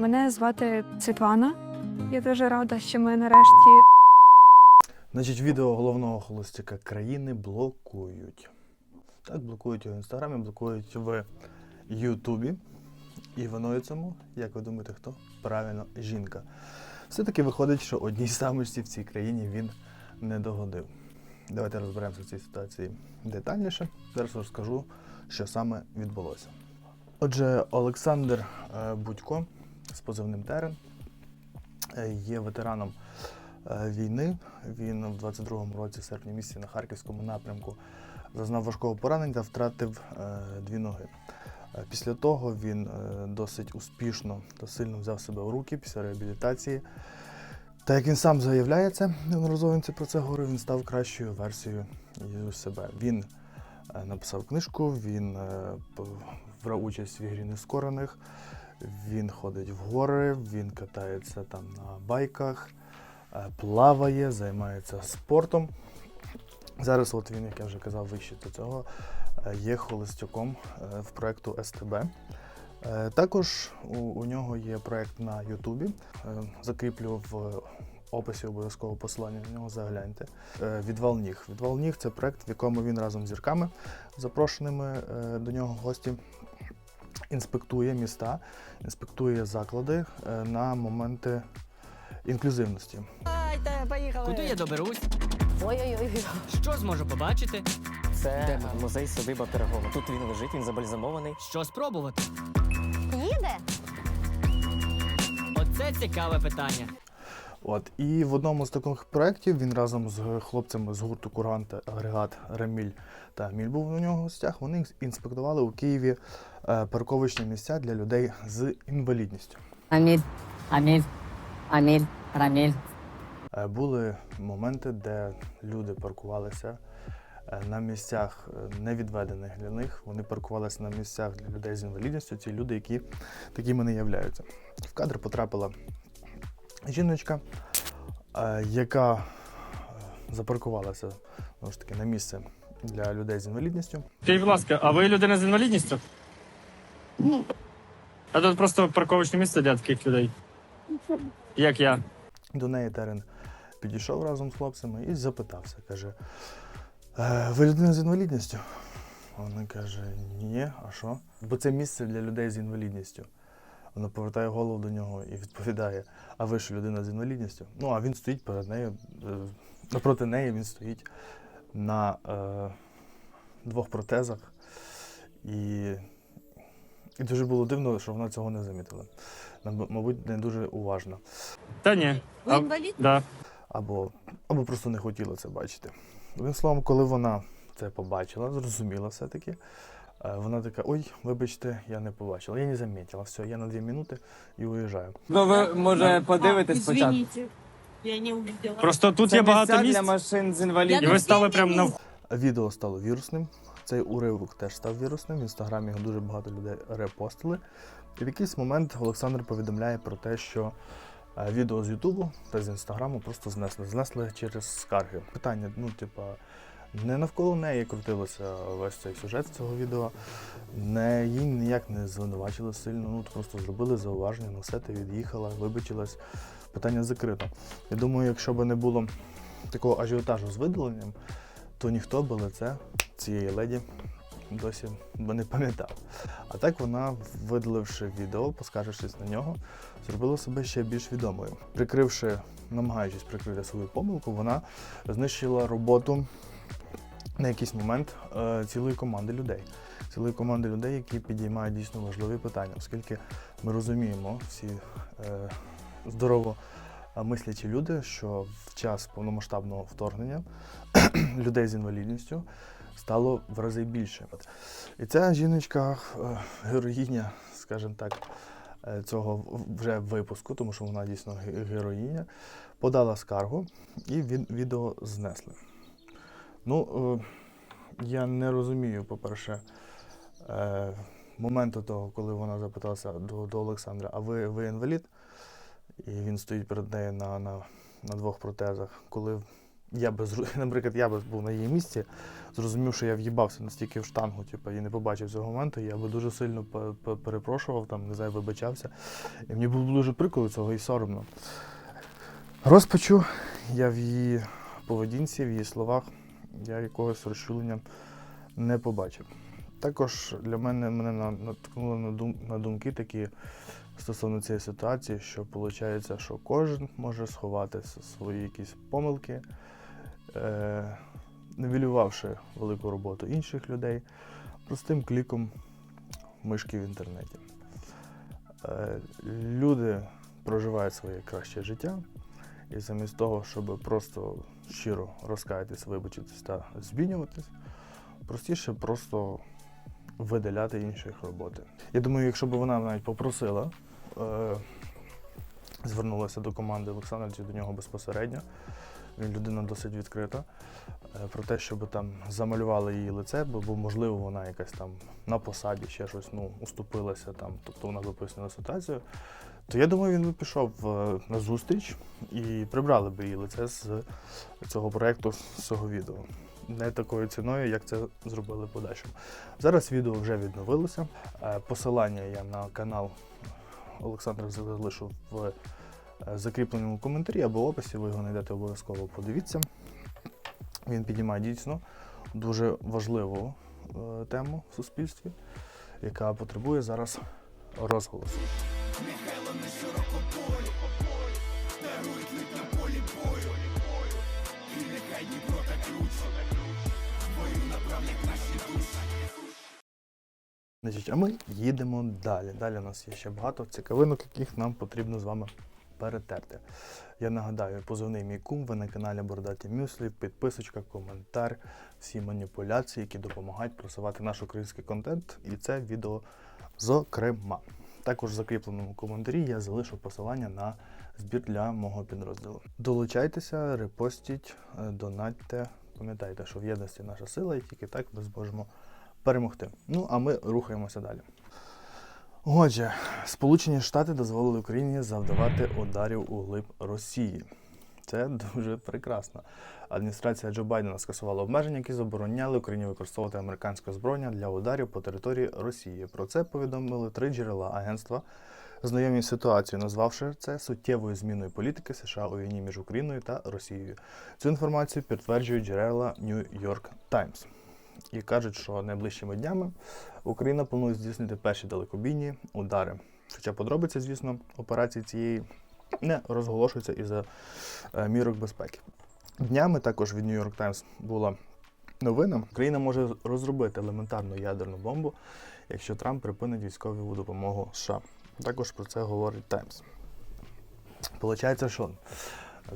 Мене звати Світлана. Я дуже рада, що ми нарешті Значить, відео головного холостяка країни блокують. Так, блокують його в інстаграмі, блокують в Ютубі. І виною цьому, як ви думаєте, хто? Правильно, жінка. Все-таки виходить, що одній самості в цій країні він не догодив. Давайте розберемося в цій ситуації детальніше. Зараз розкажу, що саме відбулося. Отже, Олександр е, Будько з позивним Терен е, є ветераном е, війни. Він в 22-му році, в серпні місяці, на харківському напрямку зазнав важкого поранення та втратив е, дві ноги. Після того він досить успішно та сильно взяв себе в руки після реабілітації. Та як він сам заявляє це, неодноразово про це говорив, він став кращою версією себе. Він написав книжку, він брав участь в ігрі нескорених, він ходить в гори, він катається там на байках, е, плаває, займається спортом. Зараз, от він, як я вже казав, вище до цього, е, є холостяком е, в проєкту СТБ. Також у, у нього є проєкт на Ютубі. Закріплю в описі обов'язково посилання на нього загляньте. Відвал ніг. Відвал ніг це проєкт, в якому він разом з зірками, запрошеними до нього гості, інспектує міста, інспектує заклади е, на моменти інклюзивності. Айте, поїхали. Куди я доберусь? Ой-ой-ой. Що зможу побачити? Це музей садиба Пирогова. Тут він лежить, він забальзамований. Що спробувати? Їде? Оце цікаве питання. От і в одному з таких проєктів він разом з хлопцями з гурту Кургант, агрегат Реміль та Міль був у нього в гостях. Вони інспектували у Києві е, парковочні місця для людей з інвалідністю. Аміль, Аміль, Аміль, Раміль. Е, Були моменти, де люди паркувалися е, на місцях не відведених для них. Вони паркувалися на місцях для людей з інвалідністю. Ці люди, які такими не являються. В кадр потрапила жіночка, е, яка е, запаркувалася знову ж таки на місце для людей з інвалідністю. Скажіть, будь ласка, а ви людина з інвалідністю? А тут просто парковочне місце для таких людей. Як я. До неї Терен підійшов разом з хлопцями і запитався. Каже: «Е, ви людина з інвалідністю? Вона каже: Ні, а що? Бо це місце для людей з інвалідністю. Вона повертає голову до нього і відповідає: А ви що людина з інвалідністю? Ну, а він стоїть перед нею, е, напроти неї він стоїть на е, двох протезах. І, і дуже було дивно, що вона цього не замітила. Мабуть, не дуже уважна. Та ні. Ви А, інвалід? да. або, або просто не хотіла це бачити. Одним словом, коли вона це побачила, зрозуміла все-таки, вона така: ой, вибачте, я не побачила, я не замітила, все, я на дві минути і уїжджаю. Ну, ви може подивитись спочатку. Извините, я не увидела. Просто тут Це є багато місць, для машин з і ви стали прямо на Відео стало вірусним. Цей уривок теж став вірусним. В інстаграмі його дуже багато людей репостили. І в якийсь момент Олександр повідомляє про те, що е, відео з Ютубу та з інстаграму просто знесли. Знесли через скарги. Питання, ну, типа, не навколо неї крутилося весь цей сюжет з цього відео. Не, їй ніяк не звинувачили сильно. Ну, просто зробили зауваження, ну все, ти від'їхала, вибачилась. Питання закрито. Я думаю, якщо б не було такого ажіотажу з видаленням, то ніхто би лице цієї леді досі би не пам'ятав. А так вона, видаливши відео, поскаржившись на нього, зробила себе ще більш відомою. Прикривши, намагаючись прикрити свою помилку, вона знищила роботу на якийсь момент е, цілої команди людей. Цілої команди людей, які підіймають дійсно важливі питання, оскільки ми розуміємо всі е, здорово е, мислячі люди, що в час повномасштабного вторгнення людей з інвалідністю стало в рази більше. І ця жіночка, героїня, скажімо так, цього вже випуску, тому що вона дійсно героїня, подала скаргу і відео знесли. Ну, е, я не розумію, по-перше, е, моменту того, коли вона запиталася до, до Олександра, а ви, ви інвалід? І він стоїть перед нею на, на, на двох протезах. Коли я би, наприклад, я би був на її місці, зрозумів, що я в'їбався настільки в штангу, типу, і не побачив цього моменту, я би дуже сильно пе- пе- перепрошував, там, не знаю, вибачався. І мені було дуже прикро цього і соромно. Розпачу я в її поведінці, в її словах, я якогось розчулення не побачив. Також для мене мене на- наткнуло на, дум, на думки такі стосовно цієї ситуації, що виходить, що кожен може сховати свої якісь помилки, е, невілювавши велику роботу інших людей простим кліком мишки в інтернеті. Е, люди проживають своє краще життя, і замість того, щоб просто щиро розкаятись, вибачитись та змінюватись, простіше просто видаляти інших роботи. Я думаю, якщо б вона навіть попросила, е, звернулася до команди Олександра чи до нього безпосередньо. Він людина досить відкрита. е, Про те, щоб там замалювали її лице, бо, можливо вона якась там на посаді ще щось ну, уступилася, там, тобто вона виписана ситуацію. То я думаю, він би пішов е, на зустріч і прибрали би її лице з цього проєкту, з цього відео. Не такою ціною, як це зробили подальшому. Зараз відео вже відновилося. Е, Посилання я на канал Олександра залишу в е, закріпленому коментарі або в описі, ви його знайдете обов'язково. Подивіться. Він піднімає дійсно дуже важливу тему в суспільстві, яка потребує зараз розголосу. Значить, а ми їдемо далі. Далі у нас є ще багато цікавинок, яких нам потрібно з вами перетерти. Я нагадаю, позивний мій кум, ви на каналі Бордаті Мюслі, підписочка, коментар, всі маніпуляції, які допомагають просувати наш український контент, і це відео зокрема. Також в закріпленому коментарі я залишу посилання на збір для мого підрозділу. Долучайтеся, репостіть, е, донатьте. Пам'ятайте, що в єдності наша сила, і тільки так ми зможемо перемогти. Ну, а ми рухаємося далі. Отже, Сполучені Штати дозволили Україні завдавати ударів у глиб Росії. Це дуже прекрасно. Адміністрація Джо Байдена скасувала обмеження, які забороняли Україні використовувати американське зброєння для ударів по території Росії. Про це повідомили три джерела агентства, знайомі з назвавши це суттєвою зміною політики США у війні між Україною та Росією. Цю інформацію підтверджують джерела New York Times і кажуть, що найближчими днями Україна планує здійснити перші далекобійні удари. Хоча подробиці, звісно, операції цієї не розголошуються із-за е, мірок безпеки. Днями також від New York Times була новина. Україна може розробити елементарну ядерну бомбу, якщо Трамп припинить військову допомогу США. Також про це говорить Times. Получається, що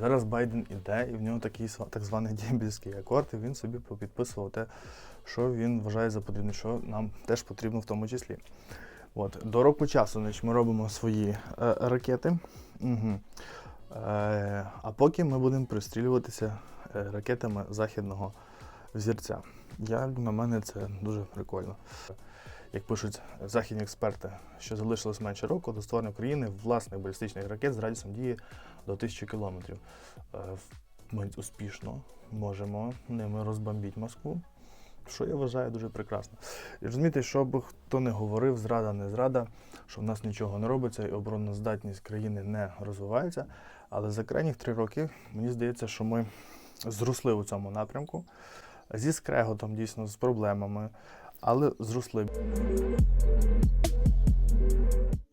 зараз Байден іде, і в нього такий так званий дембільський акорд, і він собі попідписував те, що він вважає за потрібне, що нам теж потрібно в тому числі. От, до року часу значить, ми робимо свої е, ракети. Угу. Е, а поки ми будемо пристрілюватися е, ракетами західного взірця. Як на мене, це дуже прикольно. Як пишуть західні експерти, що залишилось менше року до створення України власних балістичних ракет з радіусом дії до 1000 кілометрів. Е, Ми успішно можемо ними розбомбити Москву, що я вважаю дуже прекрасно. І розумієте, що би хто не говорив, зрада не зрада, що в нас нічого не робиться і обороноздатність країни не розвивається. Але за крайніх три роки мені здається, що ми зросли у цьому напрямку зі скреготом, дійсно, з проблемами, але зросли.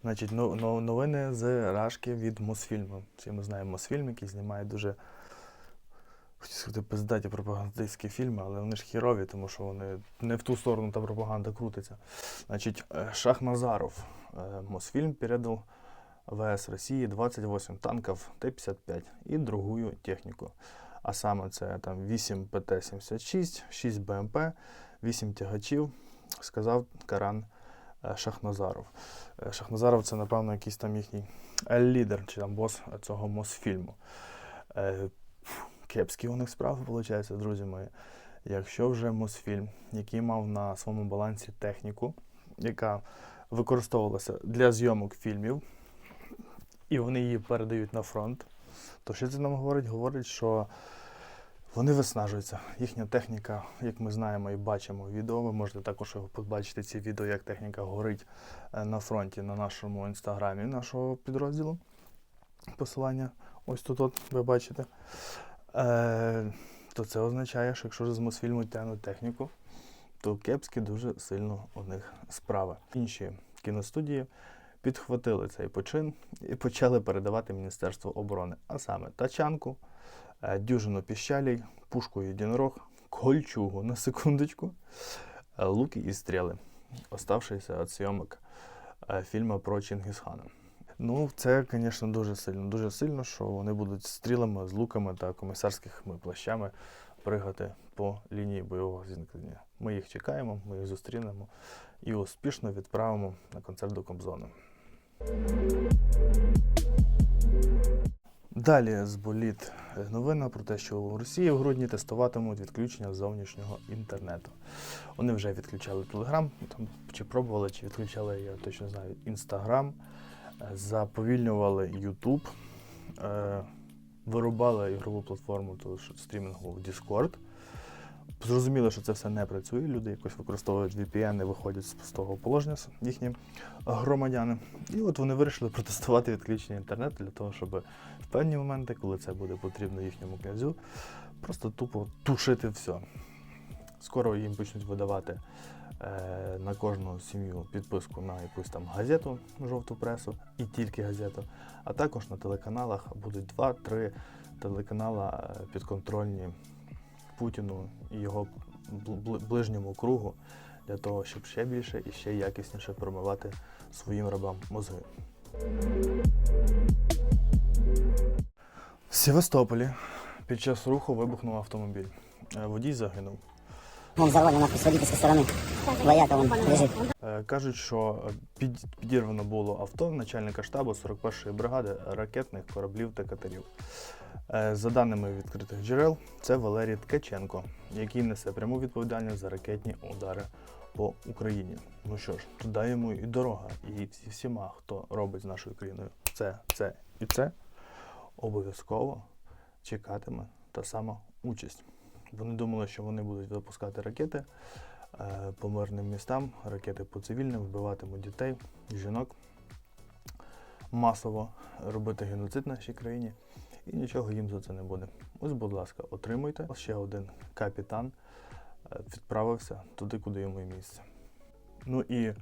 Значить, но- но- новини з Рашки від Мосфільму. Всі ми знаємо Мосфільм, який знімає дуже хотів сказати, пиздаті пропагандистські фільми, але вони ж хірові, тому що вони не в ту сторону та пропаганда крутиться. Значить, е, Шахназаров. Е, Мосфильм передал ВС Росії 28 танків Т-55 і другую техніку. А саме це там 8 ПТ-76, 6 БМП, 8 тягачів, сказав Каран е, Шахназаров. Е, Шахназаров це, напевно, якийсь там їхній лідер чи там бос цього Мосфільму. Е, Кепські у них справи, виходить, друзі мої. Якщо вже Мосфільм, який мав на своєму балансі техніку, яка використовувалася для зйомок фільмів, і вони її передають на фронт, то що це нам говорить? Говорить, що Вони виснажуються. Їхня техніка, як ми знаємо і бачимо в відео, ви можете також побачити ці відео, як техніка горить е, на фронті на нашому інстаграмі нашого підрозділу. Посилання ось тут от, ви бачите. Е, то це означає, що якщо з Мосфільму тягнуть техніку, то кепські дуже сильно у них справи. Інші кіностудії підхватили цей почин і почали передавати Міністерству оборони, а саме тачанку, дюжину піщалій, пушку єдинорог, кольчугу на секундочку, е, луки і стріли, оставшися від зйомок е, фільму про Чингісхана. Ну, це, звісно, дуже сильно. Дуже сильно, що вони будуть стрілами, з луками та комісарськими плащами пригати по лінії бойового зіткнення. Ми їх чекаємо, ми їх зустрінемо і успішно відправимо на концерт до Кобзона. Далі з боліт е, новина про те, що у Росії в грудні тестуватимуть відключення зовнішнього інтернету. Вони вже відключали Телеграм, там чи пробували, чи відключали, я точно знаю, Інстаграм, е, заповільнювали Ютуб, е, вирубали ігрову платформу ж Discord. Зрозуміло, що це все не працює. Люди якось використовують VPN і виходять з пустого положення їхні громадяни. І от вони вирішили протестувати відключення інтернету для того, щоб в певні моменти, коли це буде потрібно їхньому князю, просто тупо тушити все. Скоро їм почнуть видавати е, на кожну сім'ю підписку на якусь там газету, жовту пресу, і тільки газету. А також на телеканалах будуть два-три телеканала е, підконтрольні Путіну і його бл- бл- ближньому кругу для того, щоб ще більше і ще якісніше промивати своїм рабам мозги. В Севастополі під час руху вибухнув автомобіль. Е, Водій загинув. Он взорвали нахуй с водительской стороны. Вояка он лежит. Е, Кажуть, що е, під, підірвано було авто начальника штабу 41-ї бригади ракетних кораблів та катерів. За даними відкритих джерел, це Валерій Ткаченко, який несе пряму відповідальність за ракетні удари по Україні. Ну що ж, туди йому і дорога, і всі- всіма, хто робить з нашою країною це, це і це, обов'язково чекатиме та сама участь. Вони думали, що вони будуть випускати ракети е, по мирним містам, ракети по цивільним, вбиватимуть дітей, жінок, масово робити геноцид в нашій країні, і нічого їм за це не буде. Ось, будь ласка, отримуйте. Ще один капітан е, відправився туди, куди йому і місце. Ну і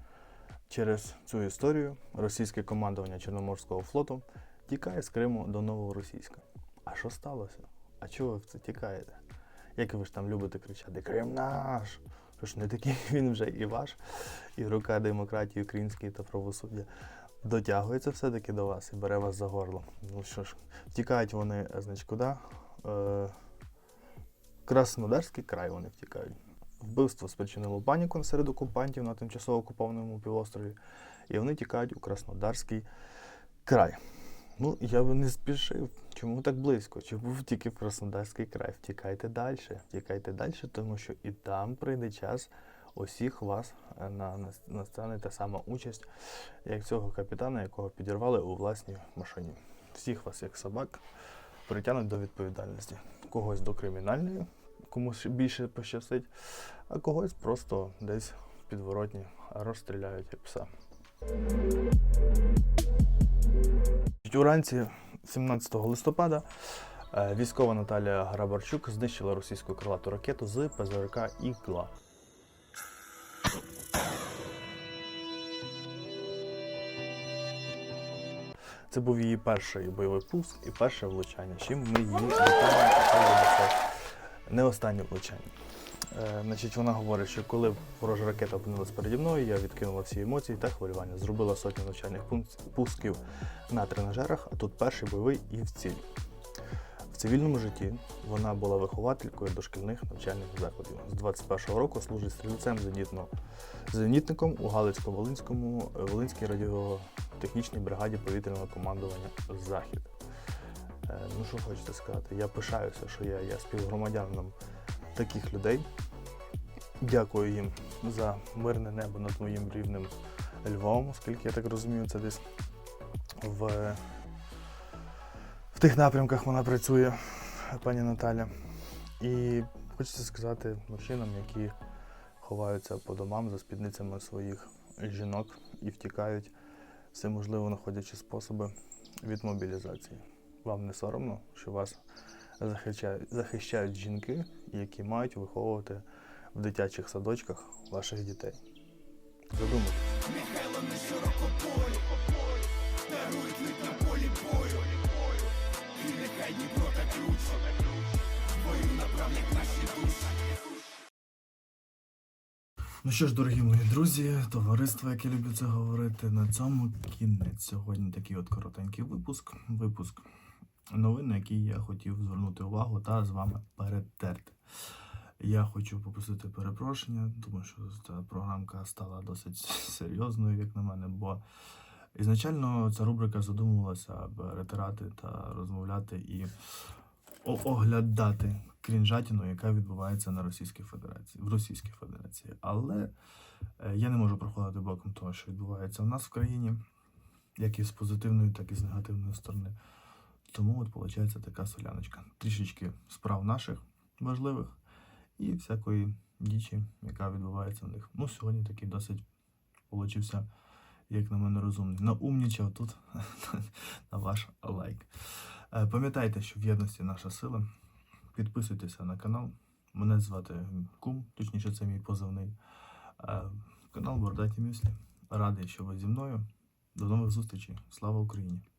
через цю історію російське командування Чорноморського флоту тікає з Криму до Новоросійська. А що сталося? А чого ви в це тікаєте? Як ви ж там любите кричати Крим наш! Що ж не такий він вже і ваш, і рука демократії української та правосуддя дотягується все-таки до вас і бере вас за горло. Ну що ж, втікають вони, е, значить, куди? Е, Краснодарський край вони втікають. Вбивство спричинило паніку серед окупантів на тимчасово окупованому півострові, і вони тікають у Краснодарський край. Ну, я би не спішив. Чому так близько? Чому ви тільки Краснодарський край? Втікайте далі. Втікайте далі, тому що і там прийде час усіх вас е, на, на, настане та сама участь, як цього капітана, якого підірвали у власній машині. Всіх вас, як собак, притягнуть до відповідальності. Когось до кримінальної, комусь більше пощастить, а когось просто десь підворотні розстріляють як пса. Уранці 17 листопада е, військова Наталія Грабарчук знищила російську крилату ракету з ПЗРК «Ігла». Це був її перший бойовий пуск і перше влучання. Чим ми її вітаємо, не останнє влучання. Е, значить, вона говорить, що коли ворожа ракета опинилась переді мною, я відкинула всі емоції та хвилювання. Зробила сотні навчальних пусків на тренажерах, а тут перший бойовий і в ціль. В цивільному житті вона була вихователькою дошкільних навчальних закладів. З 21-го року служить стрільцем зенітником у Галицько-Волинському е, Волинській радіотехнічній бригаді повітряного командування Захід. Е, Ну що хочете сказати? Я пишаюся, що я є співгромадянином таких людей. Дякую їм за мирне небо над моїм рівнем Львовом, оскільки я так розумію, це десь в, в тих напрямках вона працює, пані Наталя. І хочеться сказати мужчинам, які ховаються по домам за спідницями своїх жінок і втікають, все можливо знаходячи способи від мобілізації. Вам не соромно, що вас захищають, захищають жінки, які мають виховувати в дитячих садочках ваших дітей. Задумайтесь. Ну що ж, дорогі мої друзі, товариство, яке люблю це говорити, на цьому кінець. Сьогодні такий от коротенький випуск. Випуск новин, на який я хотів звернути увагу та з вами перетерти. Я хочу попросити перепрошення, тому що ця програмка стала досить серйозною, як на мене, бо ізначально ця рубрика задумувалася, ретирати та розмовляти і оглядати крінжатіну, яка відбувається на Російській Федерації, в Російській Федерації. Але е, я не можу проходити боком того, що відбувається в нас в країні, як і з позитивної, так і з негативної сторони. Тому от виходить така соляночка. Трішечки справ наших важливих і всякої дічі, яка відбувається в них. Ну, сьогодні такий досить получився, як на мене, розумний. Наумнічав тут на ваш лайк. Е, Пам'ятайте, що в єдності наша сила. Підписуйтеся на канал. Мене звати Кум, точніше, це мій позивний. Е, Канал Бордаті Мюслі. Радий, що ви зі мною. До нових зустрічей. Слава Україні!